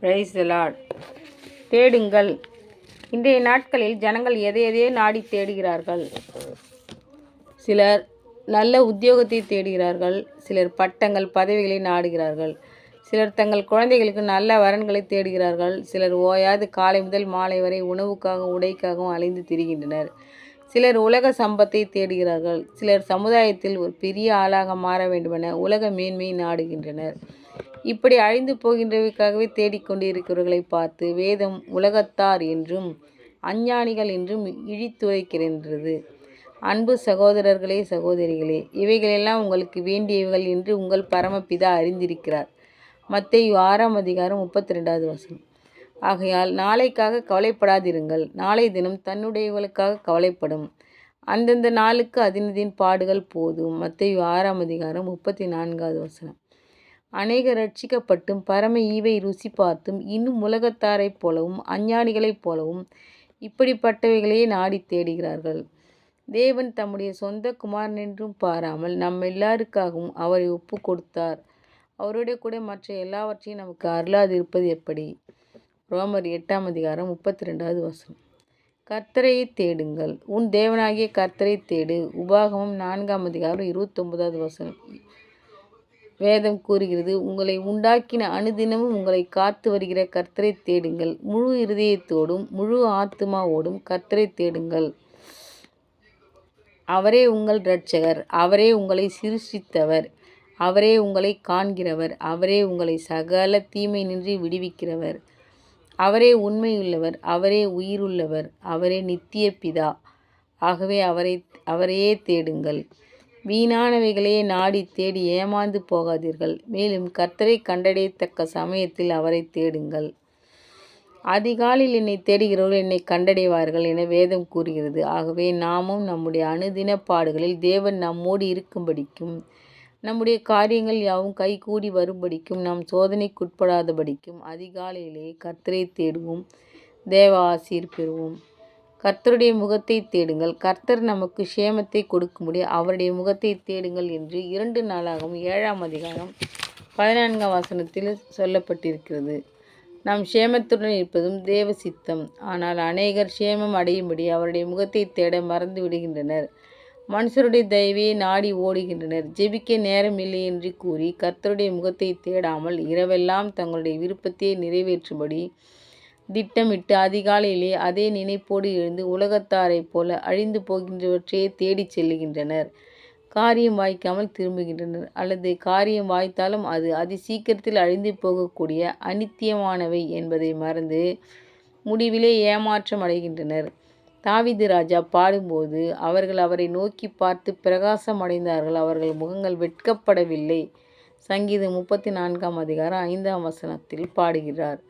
Price Lord தேடுங்கள். இன்றைய நாட்களில் ஜனங்கள் எதை எதையோ நாடி தேடுகிறார்கள்? சிலர் நல்ல உத்தியோகத்தை தேடுகிறார்கள். சிலர் பட்டங்கள் பதவிகளை நாடுகிறார்கள். சிலர் தங்கள் குழந்தைகளுக்கு நல்ல வரன்களை தேடுகிறார்கள். சிலர் ஓயாது காலை முதல் மாலை வரை உணவுக்காகவும் உடைக்காகவும் அலைந்து திரிகின்றனர். சிலர் உலக சம்பத்தை தேடுகிறார்கள். சிலர் சமுதாயத்தில் ஒரு பெரிய ஆளாக மாற வேண்டுமென உலக மேன்மையை நாடுகின்றனர். இப்படி அழிந்து போகின்றவைக்காகவே தேடிக்கொண்டிருக்கிறவர்களை பார்த்து வேதம் உலகத்தார் என்றும் அஞ்ஞானிகள் என்றும் இழித்துரைக்கின்றது. அன்பு சகோதரர்களே சகோதரிகளே இவைகளெல்லாம் உங்களுக்கு வேண்டியவைகள் என்று உங்கள் பரமபிதா அறிந்திருக்கிறார். மத்தேயு ஆறாம் அதிகாரம் முப்பத்தி ரெண்டாவது வசனம். ஆகையால் நாளைக்காக கவலைப்படாதிருங்கள். நாளை தினம் தன்னுடையவர்களுக்காக கவலைப்படும். அந்தந்த நாளுக்கு அதினதின் பாடுகள் போதும். மத்தேயு ஆறாம் அதிகாரம் முப்பத்தி நான்காவது வசனம். அநேகர் ரட்சிக்கப்பட்டும் பரம ஈவை ருசி பார்த்தும் இன்னும் உலகத்தாரைப் போலவும் அஞ்ஞானிகளைப் போலவும் இப்படிப்பட்டவைகளையே நாடி தேடுகிறார்கள். தேவன் தம்முடைய சொந்த குமாரன் என்றும் பாராமல் நம் எல்லாருக்காகவும் அவரை ஒப்பு கொடுத்தார். அவருடைய கூட மற்ற எல்லாவற்றையும் நமக்கு அருளாதிருப்பது எப்படி? ரோமர் எட்டாம் அதிகாரம் முப்பத்தி ரெண்டாவது வசனம். கர்த்தரையை தேடுங்கள். உன் தேவனாகிய கர்த்தரை தேடு. உபாகமம் நான்காம் அதிகாரம் இருபத்தொன்பதாவது வசனம். வேதம் கூறுகிறது உங்களை உண்டாக்கின அனுதினமும் உங்களை காத்து வருகிற கர்த்தரை தேடுங்கள். முழு இருதயத்தோடும் முழு ஆத்மாவோடும் கர்த்தரை தேடுங்கள். அவரே உங்கள் இரட்சகர் அவரே உங்களை சிருஷ்டித்தவர் அவரே உங்களை காண்கிறவர் அவரே உங்களை சகல தீமை நின்று விடுவிக்கிறவர். அவரே உண்மையுள்ளவர் அவரே உயிருள்ளவர் அவரே நித்திய பிதா. ஆகவே அவரை அவரையே தேடுங்கள். வீணானவைகளையே நாடி தேடி ஏமாந்து போகாதீர்கள். மேலும் கர்த்தரை கண்டடையத்தக்க சமயத்தில் அவரை தேடுங்கள். அதிகாலையில் என்னை தேடுகிறவர்கள் என்னை கண்டடைவார்கள் என வேதம் கூறுகிறது. ஆகவே நாமும் நம்முடைய அணுதின பாடுகளில் தேவன் நம்மோடு இருக்கும்படிக்கும் நம்முடைய காரியங்கள் யாவும் கைகூடி வரும்படிக்கும் நாம் சோதனைக்குட்படாதபடிக்கும் அதிகாலையிலே கர்த்தரை தேடுவோம். தேவ ஆசீர் பெறுவோம். கர்த்தருடைய முகத்தை தேடுங்கள். கர்த்தர் நமக்கு சேமத்தை கொடுக்கும்படி அவருடைய முகத்தை தேடுங்கள் என்று இரண்டு நாளாகவும் ஏழாம் அதிகாரம் பதினான்காம் வசனத்தில் சொல்லப்பட்டிருக்கிறது. நாம் சேமத்துடன் இருப்பதும் தேவ சித்தம். ஆனால் அநேகர் சேமம் அடையும்படி அவருடைய முகத்தை தேட மறந்து விடுகின்றனர். மனுஷருடைய தயவையை நாடி ஓடுகின்றனர். ஜெபிக்க நேரம் இல்லை என்று கூறி கர்த்தருடைய முகத்தை தேடாமல் இரவெல்லாம் தங்களுடைய விருப்பத்தை நிறைவேற்றும்படி திட்டமிட்டு அதிகாலையிலே அதே நினைப்போடு எழுந்து உலகத்தாரைப் போல அழிந்து போகின்றவற்றையே தேடிச் செல்லுகின்றனர் காரியம் வாய்க்காமல் திரும்புகின்றனர். அல்லது காரியம் வாய்த்தாலும் அது அதி சீக்கிரத்தில் அழிந்து போகக்கூடிய அனித்தியமானவை என்பதை மறந்து முடிவிலே ஏமாற்றம் அடைகின்றனர். தாவிது ராஜா பாடும்போது அவர்கள் அவரை நோக்கி பார்த்து பிரகாசம் அடைந்தார்கள். அவர்கள் முகங்கள் வெட்கப்படவில்லை. சங்கீதம் முப்பத்தி நான்காம் அதிகாரம் ஐந்தாம் வசனத்தில் பாடுகிறார்.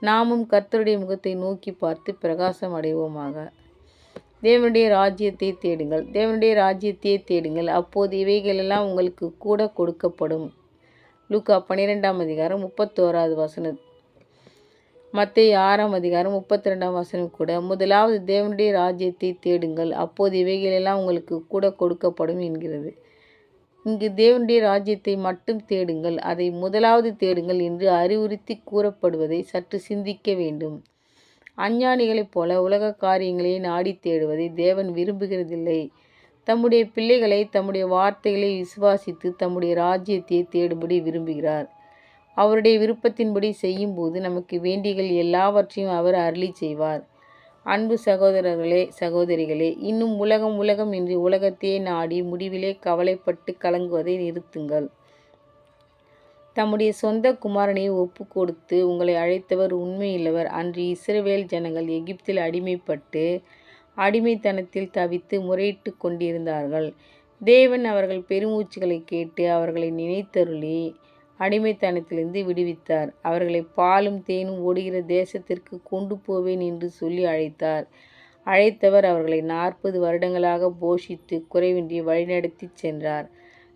நாமும் கர்த்தருடைய முகத்தை நோக்கி பார்த்து பிரகாசம் அடைவோமாக. தேவனுடைய ராஜ்யத்தை தேடுங்கள். தேவனுடைய ராஜ்யத்தையே தேடுங்கள். அப்போது இவைகளெல்லாம் உங்களுக்கு கூட கொடுக்கப்படும். லூக்கா பன்னிரெண்டாம் அதிகாரம் முப்பத்தோராவது வசனம். மத்திய ஆறாம் அதிகாரம் முப்பத்தி ரெண்டாம் வசனம் கூட முதலாவது தேவனுடைய ராஜ்யத்தை தேடுங்கள். அப்போது இவைகளெல்லாம் உங்களுக்கு கூட கொடுக்கப்படும் என்கிறது. இங்கு தேவனுடைய ராஜ்யத்தை மட்டும் தேடுங்கள் அதை முதலாவது தேடுங்கள் என்று அறிவுறுத்தி கூறப்படுவதை சற்று சிந்திக்க வேண்டும். அஞ்ஞானிகளைப் போல உலக காரியங்களை நாடி தேடுவதை தேவன் விரும்புகிறதில்லை. தம்முடைய பிள்ளைகளை தம்முடைய வார்த்தைகளை விசுவாசித்து தம்முடைய ராஜ்யத்தை தேடும்படி விரும்புகிறார். அவருடைய விருப்பத்தின்படி செய்யும்போது நமக்கு வேண்டிகள் எல்லாவற்றையும் அவர் அருளி செய்வார். அன்பு சகோதரர்களே சகோதரிகளே இன்னும் உலகம் உலகம் என்று உலகத்தையே நாடி முடிவிலே கவலைப்பட்டு கலங்குவதை நிறுத்துங்கள். தம்முடைய சொந்த குமாரனை ஒப்பு கொடுத்து உங்களை அழைத்தவர் உண்மையுள்ளவர். அன்று இஸ்ரவேல் ஜனங்கள் எகிப்தில் அடிமைப்பட்டு அடிமைத்தனத்தில் தவித்து முறையிட்டு கொண்டிருந்தார்கள். தேவன் அவர்கள் பெருமூச்சுகளை கேட்டு அவர்களை நினைத்தருளி அடிமைத்தனத்திலிருந்து விடுவித்தார். அவர்களை பாலும் தேனும் ஓடுகிற தேசத்திற்கு கொண்டு போவேன் என்று சொல்லி அழைத்தார். அழைத்தவர் அவர்களை நாற்பது வருடங்களாக போஷித்து குறைவின்றி வழிநடத்தி சென்றார்.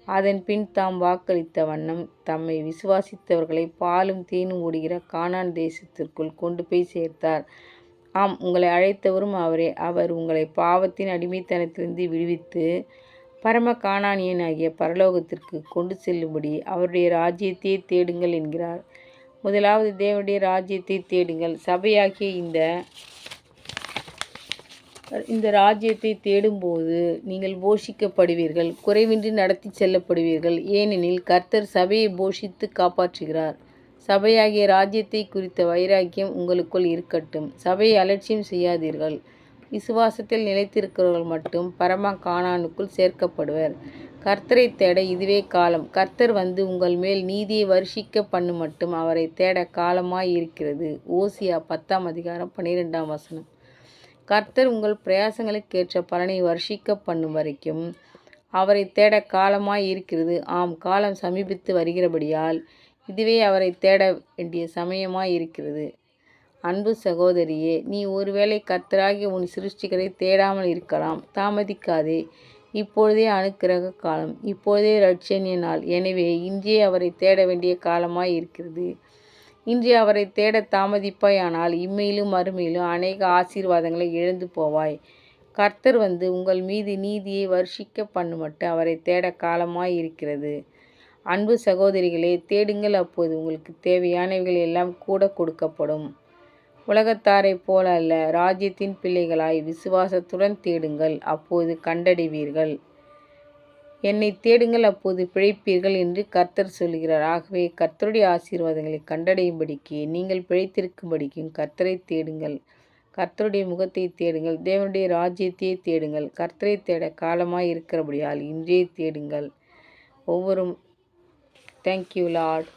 அதன் பின் தாம் வாக்களித்த வண்ணம் தம்மை விசுவாசித்தவர்களை பாலும் தேனும் ஓடுகிற கானான் தேசத்திற்குள் கொண்டு போய் சேர்த்தார். ஆம் உங்களை அழைத்தவரும் அவரே. அவர் உங்களை பாவத்தின் அடிமைத்தனத்திலிருந்து விடுவித்து பரம காணானியனாகிய பரலோகத்திற்கு கொண்டு செல்லும்படி அவருடைய ராஜ்யத்தையே தேடுங்கள் என்கிறார். முதலாவது தேவனுடைய ராஜ்யத்தை தேடுங்கள். சபையாகிய இந்த இந்த ராஜ்யத்தை தேடும்போது நீங்கள் போஷிக்கப்படுவீர்கள். குறைவின்றி நடத்தி செல்லப்படுவீர்கள். ஏனெனில் கர்த்தர் சபையை போஷித்து காப்பாற்றுகிறார். சபையாகிய ராஜ்யத்தை குறித்த வைராக்கியம் உங்களுக்குள் இருக்கட்டும். சபையை அலட்சியம் செய்யாதீர்கள். விசுவாசத்தில் நிலைத்திருக்கிறவர்கள் மட்டும் பரம காணானுக்குள் சேர்க்கப்படுவர். கர்த்தரை தேட இதுவே காலம். கர்த்தர் வந்து உங்கள் மேல் நீதியை வருஷிக்க பண்ணு மட்டும் அவரை தேட காலமாய் இருக்கிறது. ஓசியா பத்தாம் அதிகாரம் பன்னிரெண்டாம் வசனம். கர்த்தர் உங்கள் பிரயாசங்களுக்கேற்ற பலனை வருஷிக்க பண்ணும் வரைக்கும் அவரை தேட காலமாய் இருக்கிறது. ஆம் காலம் சமீபித்து வருகிறபடியால் இதுவே அவரை தேட வேண்டிய சமயமாய் இருக்கிறது. அன்பு சகோதரியே நீ ஒருவேளை கர்த்தராகிய உன் சிருஷ்டிகரை தேடாமல் இருக்கலாம். தாமதிக்காதே. இப்பொழுதே அனுக்கிரக காலம். இப்பொழுதே ரட்சணிய நாள். எனவே இன்றே அவரை தேட வேண்டிய காலமாய் இருக்கிறது. இன்று அவரை தேட தாமதிப்பாயானால் இம்மையிலும் மறுமையிலும் அநேக ஆசீர்வாதங்களை இழந்து போவாய். கர்த்தர் வந்து உங்கள் மீது நீதியை வருஷிக்க பண்ணுமட்டு அவரை தேட காலமாய் இருக்கிறது. அன்பு சகோதரிகளே தேடுங்கள் அப்போது. உங்களுக்கு தேவையானவைகள் எல்லாம் கூட கொடுக்கப்படும். உலகத்தாரைப் போல அல்ல ராஜ்யத்தின் பிள்ளைகளாய் விசுவாசத்துடன் தேடுங்கள் அப்போது கண்டடைவீர்கள். என்னை தேடுங்கள் அப்போது பிழைப்பீர்கள் என்று கர்த்தர் சொல்கிறார் ஆகவே கர்த்தருடைய ஆசீர்வாதங்களை கண்டடையும்படிக்கு நீங்கள் பிழைத்திருக்கும்படிக்கும் கர்த்தரை தேடுங்கள். கர்த்தருடைய முகத்தை தேடுங்கள் தேவனுடைய ராஜ்யத்தையே தேடுங்கள். கர்த்தரை தேட காலமாய் இருக்கிறபடியால் இன்றே தேடுங்கள். ஒவ்வொரு தேங்க்யூ லார்ட்